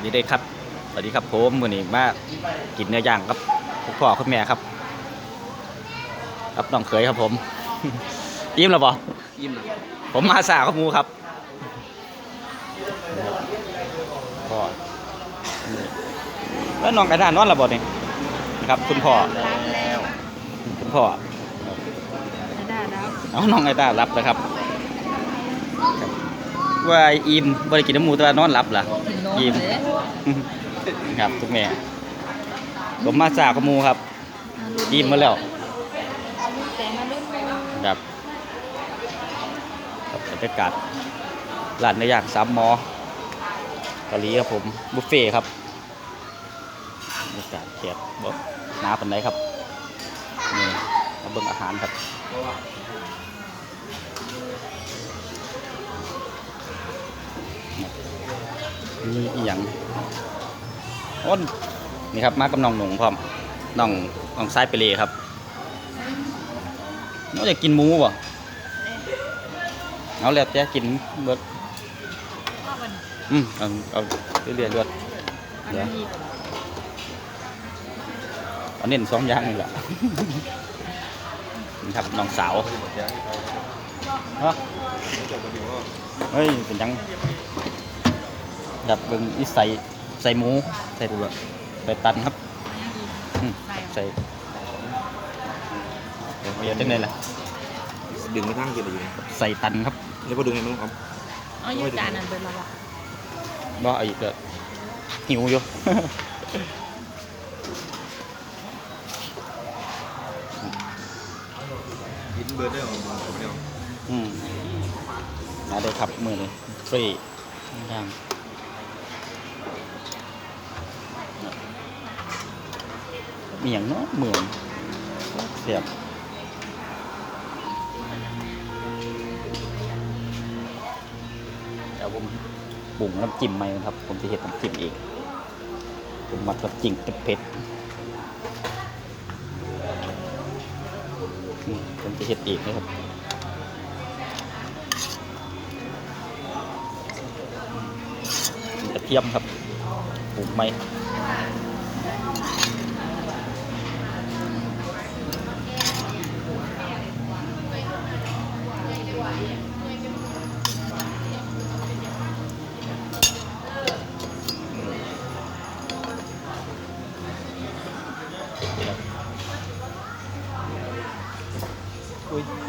วัสดีเด้ครับ สวัสดีครับผมวันนี้มากินเนื้อย่างครับคุณพ่อคุณแม่ครับ ครับน้องเขยครับผมอิ่มแล้วบ่ยิ้มนะผมมาสาข้าวหมูครับพ่อแล้วน้องกระดานนอนแล้วบ่เนี่ยครับ คุณพ่อรับแล้วคุณพ่อได้แล้วเอาน้องไอ้ตารับแล้วครับครับว่าอิ่มบ่ได้กินน้ำหมูแต่ว่านอนหลับล่ะกิน นมอิ่มเลยครับทุกแม่ผมมาสาข้าวหมูครับอิ่มมาแล้วแต่มาลุ้นครับครับบรรยากาศร้านเนื้อย่างสามหมอเกาหลีครับผมบุฟเฟ่ต์ครับบรรยากาศเขียดบ่หนาปันไดครับนี่มาเบิ่งอาหารครับ นี่อีหยังอ้นนี่ครับมากับน้องหนุ่งพร้อมน้องน้องไส้ไปเลยครับน้องอยากกินหมูบ่เอาแล้วแต่กินเบิดข้าวมันอืมเอาเอาเรื่อยๆเลือดอันนี้เอาเน้นสองอย่างนี่แหละ นี่ครับน้องสาวฮะเฮ้ยเป็นยัง แบบเบิ่งอีใส่ใส่หมูใส่ใส่ตันครับอืมใส่เดี๋ยวเดี๋ยวจังไดล่ะดึงไม่ทั้งกินเลยใส่ตันครับแล้วก็ดึงให้น้องครับอาอยู่จานนั้นเป็นละละบ่อาอีกแล้วหิวอยู่กินเบอร์ได้ออกมาเดียวอืมมาเลยครับมือเลยฟรีย่าง มีอย่างเนาะเหมือนเสียบเดี๋ยวผมปรุงน้ำจิ้มใหม่นะครับ ผมจะเห็ดน้ำจิ้มเองผมมักน้ำจิ้มเผ็ดๆอืมผมจะเห็ดเองนะครับกระเทียมครับปลูกไหม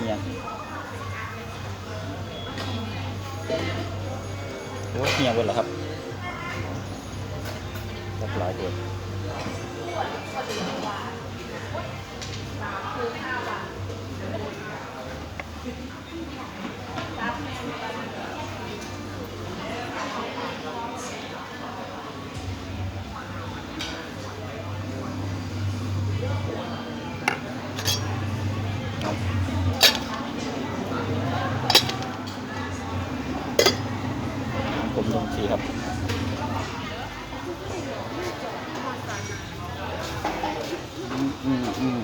เฮียโอ้ยเฮียเบิดแล้วครับหลายบร้อย อืมอืม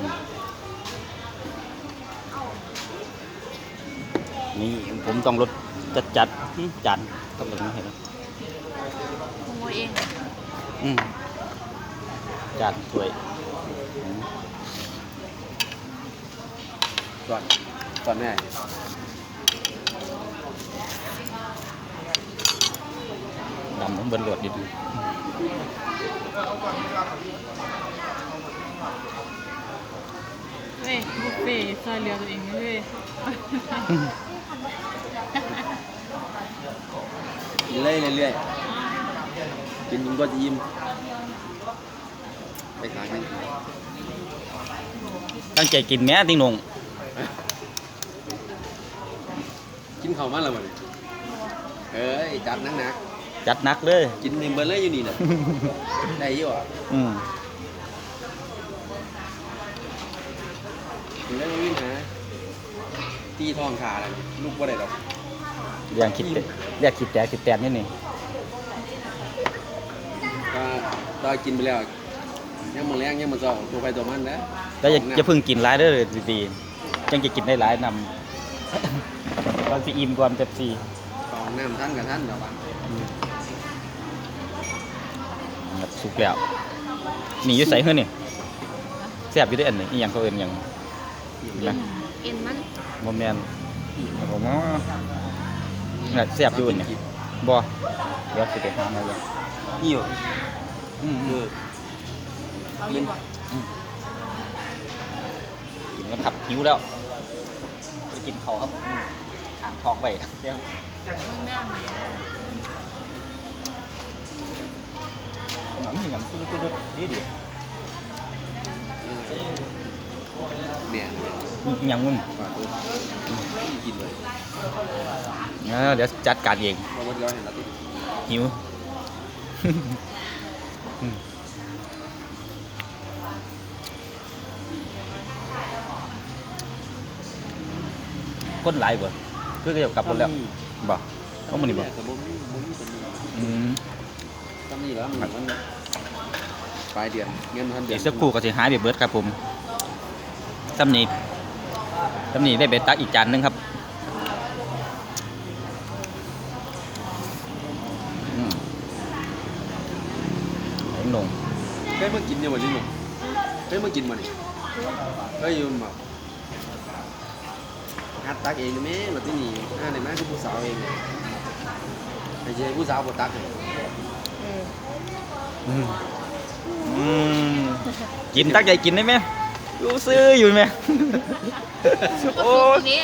นี่ผมต้องรถจัดจัดจัดต้องแบบนี้เห็นไหมขโมยเองอืมจานสวยอืมก่อนก่อนแม่ดำมันเบิร์หลวดดิ เฮ้ยบุฟเฟ่ซอยเรือตัวเองเลยกินเรื่อยเรื่อยๆกินยิ้มก็จะยิ้มไปขายกันตั้งใจกินแม่ติงหนงกินข้าวมันแล้วมั้งเอ้ยจัดนักนัก จัดหนักเลยกินในเบอร์เลยอยู่นี่น่ะได้เยอะอะอืมกินแล้วไม่วิ่งหาตีทองขาอะไรลูกว่าได้หรอกเรียงคิดแต่เรียกคิดแต่คิดแต่นี่นี่ก็ตอนกินไปแล้วยังมาแรงยังมาเจ้าตัวไปตัวมันนะแล้วอย่าอย่าเพิ่งกินร้ายเด้อดีๆจังจะกินได้หลายนำตอนสิอิ่มกว่าเจ็บซีของน้ำท่านกับท่านเดี๋ยวบ้างค ครับสุกแล้วนี่อยู่ใส่เฮือนี่แซ่บอยู่เด้วยอันนี้อีหยังเขาเอิ้นหยังเอ็นเอ็นมันบ่แม่นผมว่าน่ะแซ่บอยู่อันนี่บ่เดี๋ยวสิไปหามาเลยนี่อยู่อืมเออเอาอยู่บ่กินกันครับหิวแล้วไปกินข้าวครับอ่างทองไปเดี๋ยวมึงแม่มี ห นังอย่างตุ้ดตุ้ดดีดีเนี่ยอย่างมึงฝากตัวกินเลยเออเดี๋ยวจัดการเองเพราะว่าเราเห็นแล้วติหิวคนหลายบ่คือก็จะกลับคนแล้วบ่เอามันนี่บ่แต่บ่มีบ่มีเป็นอืมตำนี้แล้วมันมัน ปลายเดือนเงินพันเดืเดี๋อยนวสักครู่ก็สิหายไปเบิดครับผมตำนี้ตำนี้ได้เบ็ดตักอีกจานหนึงครับอืมเอาลงเคยมากินยังวันนี้หนุ่มเคยมากินมานี่เคยอยืมแบบฮัดตักเองนะแม่แบบที่นี่อ่าในแม่คือผู้สาวเองเนี่ยไอ้เจ้ผู้สาวบ่ตักเลยเอออืมอืมกินตักใหญ่กินได้ไหมรู้ซื้ออยู่ไหมโอ้ยนี่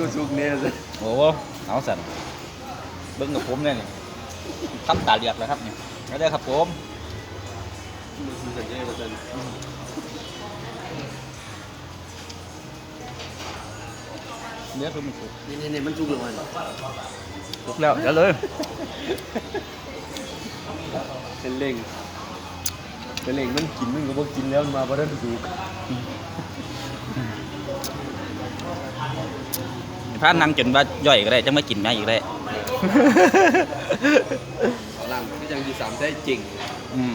รู้สึกเนี่ยสิโอ้โหเอาสันเบิ้งกับผมเนี่ยนี่ทำตาเหลียกแล้วครับนี่ไม่ได้ครับผมรู้สึกสัญญาว่าจะเนื้อคือมันสุกนี่นี่นี่มันจุกเลยมันสุกแล้วเดี๋ยวเลยเป็นเล่ง เป็นเล่งมันกินมันก็บ่กินแล้วมันมาบ่ได้สุกถ้านั่งจนว่าย่อยก็ได้จะไม่กินแม่อีกได้ เอาล่างก็ยังอยู่สามแท้จริงอืม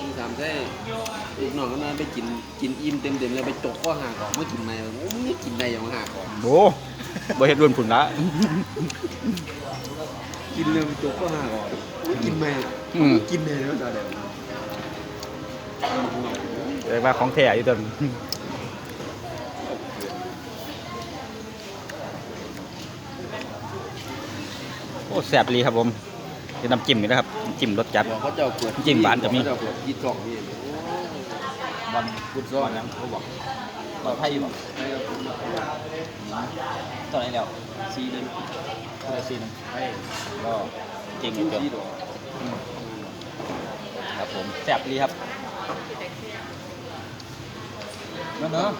อยู่สามแท้อีกหน่อยก็น่าไปกินกินอิ่มเต็มเต็มๆแล้วไปจกก็ห่างก่อนไม่กินไม่โอ้ไม่กินได้ยังห่างก่อนโบบ่เห็นรวนผุนละกินเลยไปจกก็ห่างก่อนไม่กินไม่อืม กินเลยแล้วจะเดี๋ยว เลยว่าของแท้อยู่ตอนโอ้แซ่บเลยครับผมเป็นน้ำจิ้มนี่นะครับน้ำจิ้มรสจัดบอกเขาจะเอาเปิดจริงหวานกับมี เขาจะเอาเปิดยี่สองนี่บอลกุดซ้อนยังเขาบอกบอลไพ่บอกให้เอาตอนไหนแล้วซีนึงเพื่อซีนให้ก็จริงคิวเกือบซีดอกครับผมแซ่บดีครับ นั่นเนอะ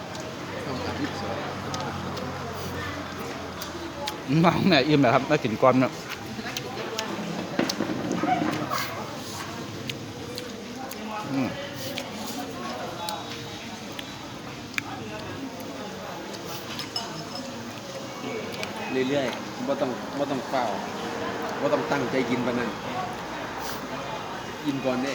น้องเนี่ยอิ่มแล้วครับน่ากินก้อนเนาะเรื่อยๆไม่ต้องไม่ต้องเฝ้าไม่ต้องตั้งใจกินปานนั้นกินก่อนเด้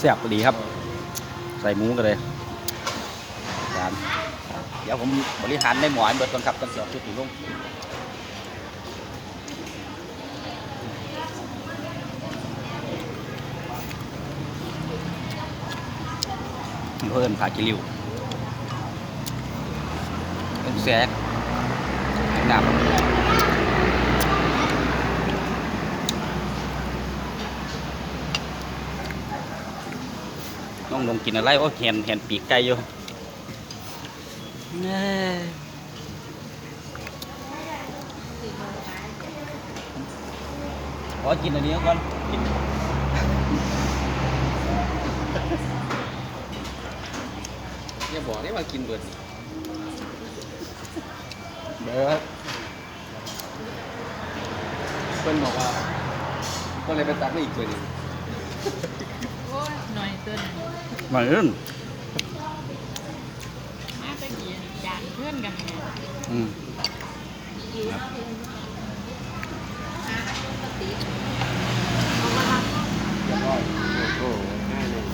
แซ่บดีครับ ใส่หมูกันเลยจานเดี๋ยวผมบริหารในหมอนเบิดก่อนครับตอนเสียวชุดถึงลงเพิ่นผากิริวเป็นแซกน้ำ องลงกินอะไรโอ้เห็นเห็นปีกไก่อยู่ขอกินอันนี้ก่อนกินอย่าบอกได้ว่ากินเบิดเบิดเพิ่นบอกว่าก็เลยไปตักมาอีกตัวนึง โอ้ยหน่อยเตือนมาเอิ้นมาตะกี้จานเพื่อนกันไงอืมเอามาทเรียบร้อยโอ้โหง่ายเลย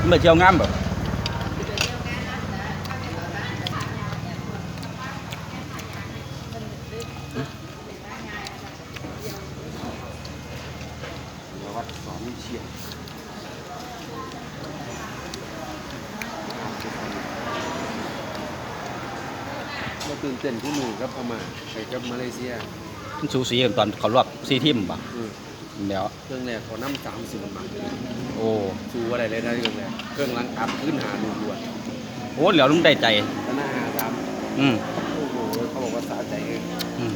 มันไปเที่ยวงามแบบ เดี๋ยววัดสอนเชียงก็ตื่น เต้นที่มือกับพม่าไปกับมาเลเซียมันสูสีกันตอนเขารอบซีทีมป่ะอืมเดี๋ยว เครื่องแรกเขาน้ำสามสิบบาทโอ้ชูอะไรเลยนะเครื่องแรกเครื่องหลังอัพขึ้นหาดูด่วนโหเหลียวลุงได้ใจตหน้าหาสามอืมโอ้โหเขาบอกว่าสาใจเลยอืม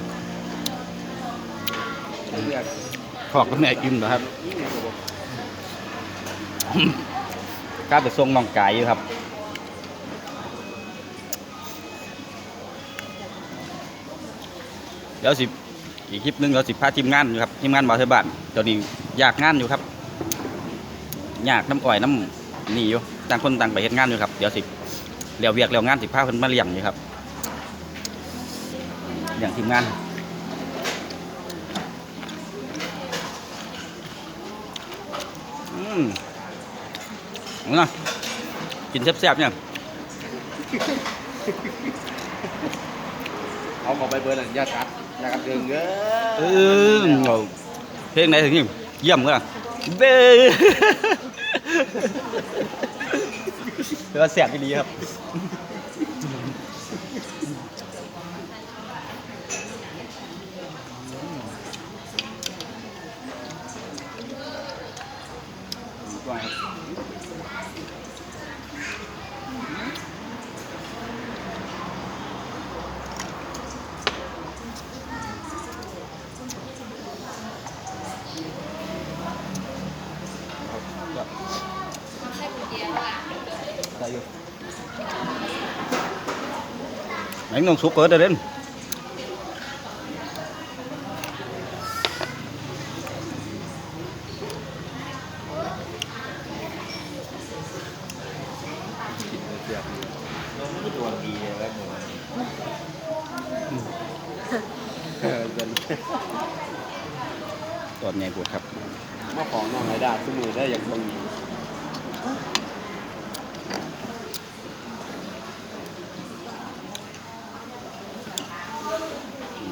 เลือกขอบกับแม่กินเหรอครับนี่ไงเขาบอกกล้าไปส่งน้องกายอยู่ครับ ดี๋ยวสิอีกคลิปนึงเราสิพาทีมงานอยู่ครับทีมงานบาเทบ้านตอนนี้อยากงานอยู่ครับ อยากน้ำก่อยน้ำนี่อยู่ต่างคนต่างไปเฮ็ดงานอยู่ครับเดี๋ยวสิเลี้ยวเวียกเลี้ยวงานสิพาเพิ่นมาเลี้ยงอยู่ครับเลี้ยงทีมงานอืมเอานะกินแซ่บๆเนี่ยเอาขาไปเบอร์หลังยากับ ดยากัดเดืองเยอะเออเอาเพลงไหนถึงนี่เยี่ยมก็เบ้เพื่อแสบดีครับ ได้อยู่ไหนงงสุกเกิดเด่น เสียบ ตัวดีแล้วหนู เออเดิน ตัวใหญ่ปวดครับ มาของน้องไอ้ดาสมือได้อย่างตรงนี้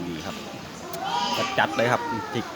นี่ครับ จัดๆเลยครับพริก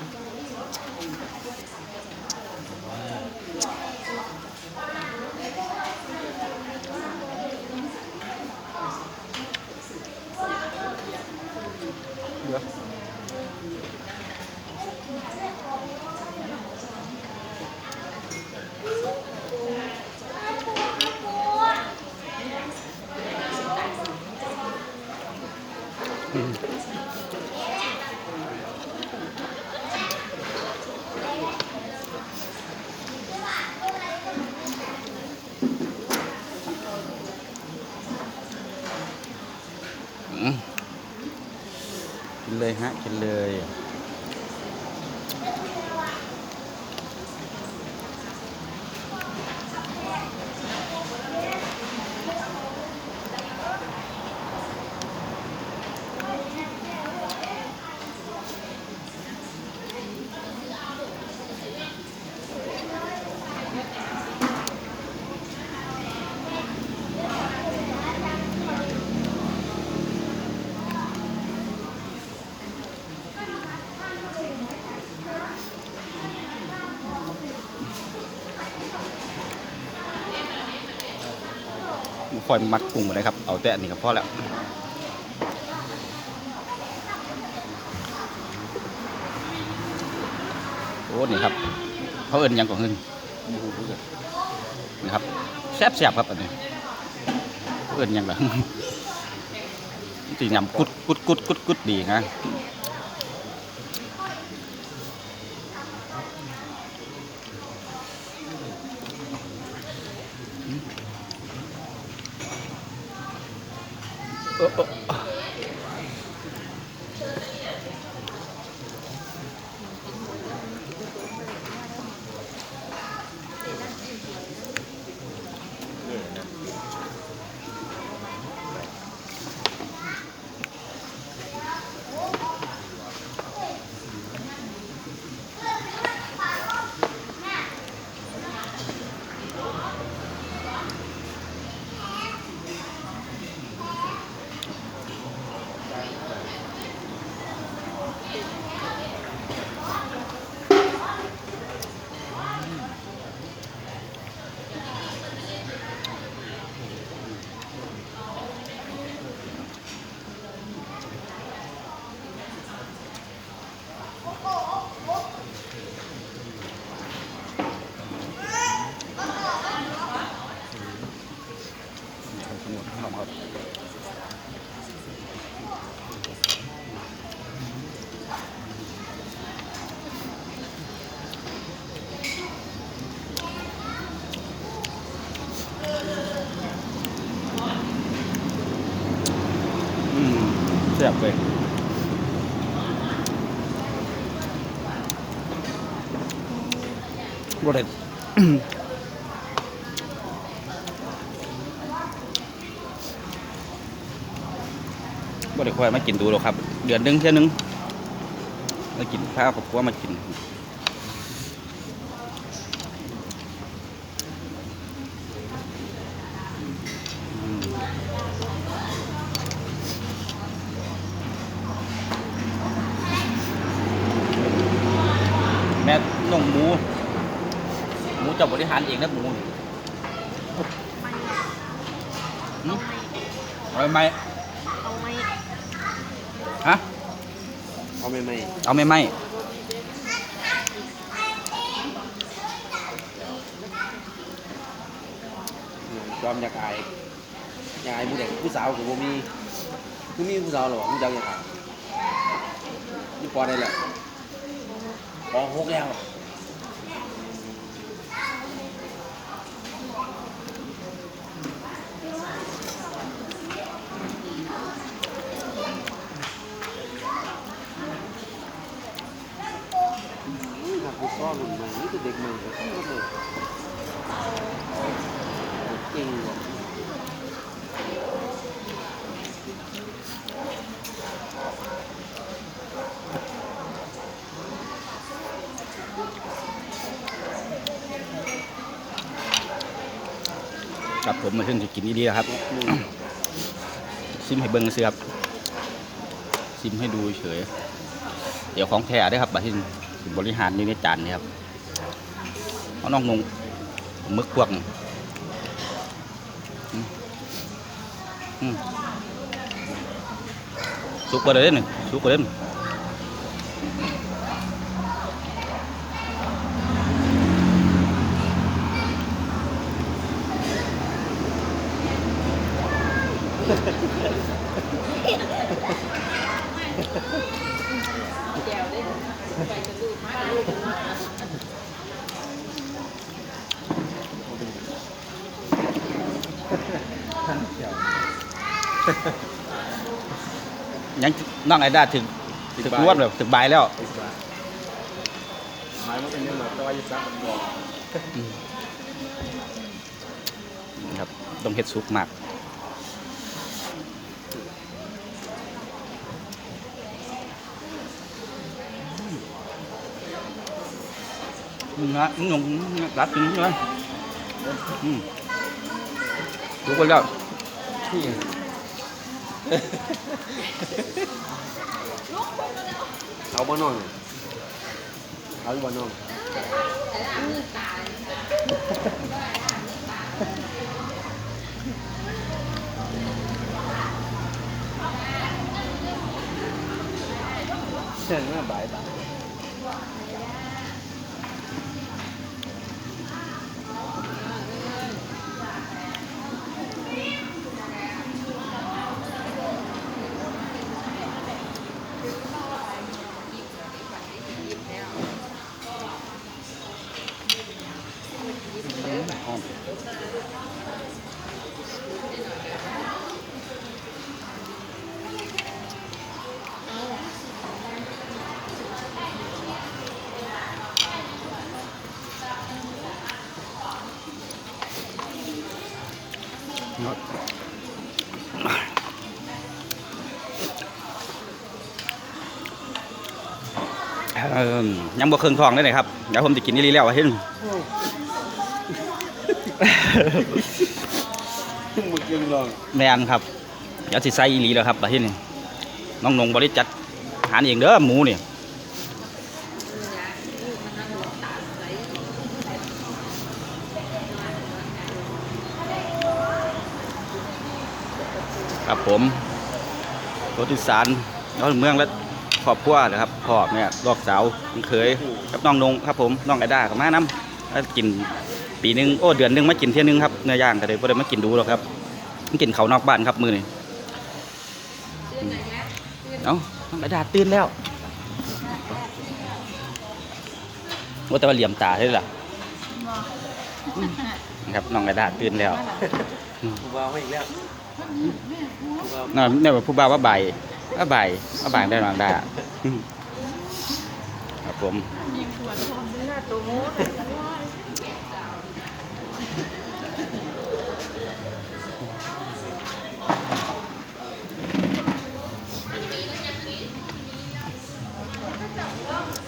กินเลยฮะ กินเลย ค่อยมัดกุ้งไปเลยครับ เอาแต่อันนี้ก็พอแล้วโอ้นี่ครับเขาเอินยังกว่าเงินมีหูเพื่อนะครับแซ่บๆครับอันนี้เอินยังล่ะสียำกุดกุดกุดกุดกุดดีนะ บ่ได้ค่อยมากินดูหรอกครับ เดือนหนึงเท่อนึงมากินข้าวกับพวกมากินอืมแม่น้องหมู หมูเจะบริหารเองนะหมูนี่หืมเอาไหม เอาไหม ฮะ เอาไม่ไม่ เอาไม่ไหมยอมอยากอายอยากอายผู้เด็กผู้สาวกับบ่มีผู้มีผู้สาวหรอผู้เจ้าอยากอายนี่ปอได้แหละปอหกแล้ว กฟุตซอลหนุ่มใหม่นี่คือเด็กใหม่แต่ที่ก็เลยเก่งว่ะครับผมมาถึงจะกินดีๆครับ ซิมให้เบิ้งซื้อครับซิมให้ดูเฉย เดี๋ยวของแท้ได้ครับบัดที่ บริหารนี่ในจานนี่ครับเอาน้องนงมึกพวกนี่อืมอืมสุกกว่าเด้อหนึ่งสุกกว่าเด้อ ยังน้องไอ้ด้าถึงถึงรวดแบบถึงใบายแล้วหมายว่าเป็นเรื่องหลอกแต่ว่าจะซักบอกครับต้องเฮ็ดสุกมากอืมนะอืมรัดถึงใช่ไหมอืม สุกไปแล้วนี่เอาบ้านนอนเอาบ้านนอนเชิญมาบ่ายตาอ ยังบ่เครื่องทองได้เลยครับ เดี๋ยวผมจะกินนี่ลีแล้วเห็นมึงยังลองแมนครับ เดี๋ยวสิใส่อีหลีแล้วครับประเทศนี้น้องนงบริจัดอาหารเองเด้อหมูนี่ครับผม รถอีสานรถเมืองและครอบครัวนะครับพ่อแม่ลูกสาวน้องเคยกับน้องนงครับผมน้องไอด้ากับมาน้ำแล้วกินปีหนึงโอ้เดือนหนึงมากินเที่ยนึงครับเนื้อย่างก็เลยไ่ได้มากินดูหรอกครับกินเขาวนอกบ้านครับมือนี่เอ้าน้องกระดาษตื่นแล้วว่าแต่ว่าเหลี่ยมตาได้ล่ะนะครับน้องกระดาษตื่นแล้วกูว่าไม่อีกแล้ว กูว่าน่าเนี่ยว่าผู้บ่าวว่าใบว่าใบว่าใบได้น้องได้ครับผมยิงขวดทองด้วยหน้าตัวโม้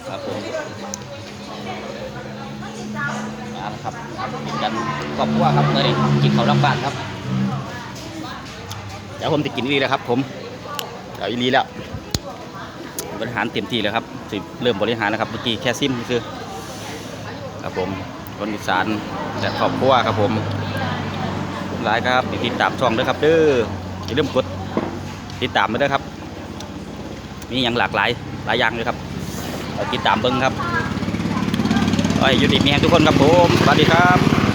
ครับผมมาแล้วครับกินกันครอบครัวครับเลยกินเขาวนอกบ้านครับ ผมจะกินอีลีแล้วครับผมเดี๋ยวอีลีแล้ว บริหารเต็มที่แล้วครับสิเริ่มบริหารแล้วครับเมื่อกี้แค่ซิมคือครับผมคนอีสานและครอบครัวครับผมหลายครับติดตามช่องด้วยครับเด้ออย่าลืมกดติดตามไปด้วยครับ มีอย่างหลากหลายหลายอย่างเลยครับติดตามเบิ้งครับขอให้อยู่ดีมีแรงทุกคนครับผมสวัสดีครับ